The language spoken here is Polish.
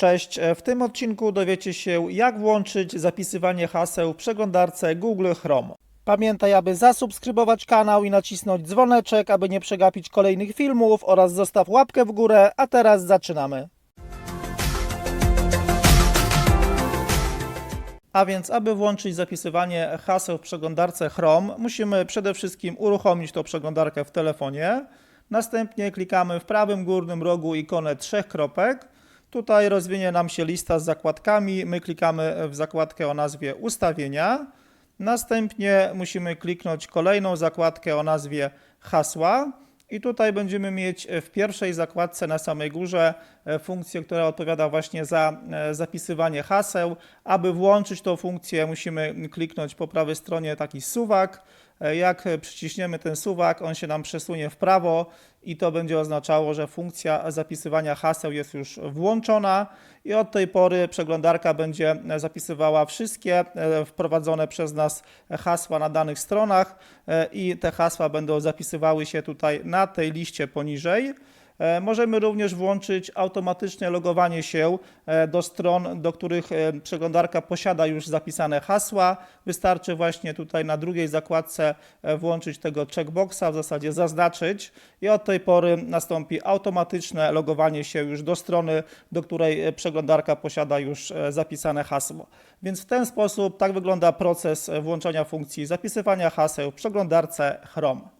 Cześć, e, w tym odcinku dowiecie się jak włączyć zapisywanie haseł w przeglądarce Google Chrome. Pamiętaj, aby zasubskrybować kanał i nacisnąć dzwoneczek, aby nie przegapić kolejnych filmów oraz zostaw łapkę w górę, a teraz zaczynamy. A więc, aby włączyć zapisywanie haseł w przeglądarce Chrome, musimy przede wszystkim uruchomić tą przeglądarkę w telefonie. Następnie klikamy w prawym górnym rogu ikonę trzech kropek. Tutaj rozwinie nam się lista z zakładkami. My klikamy w zakładkę o nazwie Ustawienia. Następnie musimy kliknąć kolejną zakładkę o nazwie Hasła. I tutaj będziemy mieć w pierwszej zakładce na samej górze e, funkcję, która odpowiada właśnie za e, zapisywanie haseł. Aby włączyć tą funkcję, musimy kliknąć po prawej stronie taki suwak. E, Jak przyciśniemy ten suwak, on się nam przesunie w prawo i to będzie oznaczało, że funkcja zapisywania haseł jest już włączona i od tej pory przeglądarka będzie zapisywała wszystkie e, wprowadzone przez nas hasła na danych stronach e, i te hasła będą zapisywały się tutaj na tej liście poniżej. E, Możemy również włączyć automatyczne logowanie się e, do stron, do których e, przeglądarka posiada już zapisane hasła. Wystarczy właśnie tutaj na drugiej zakładce włączyć tego checkboxa, w zasadzie zaznaczyć i od tej pory nastąpi automatyczne logowanie się już do strony, do której przeglądarka posiada już zapisane hasło. Więc w ten sposób tak wygląda proces włączania funkcji zapisywania haseł w przeglądarce Chrome.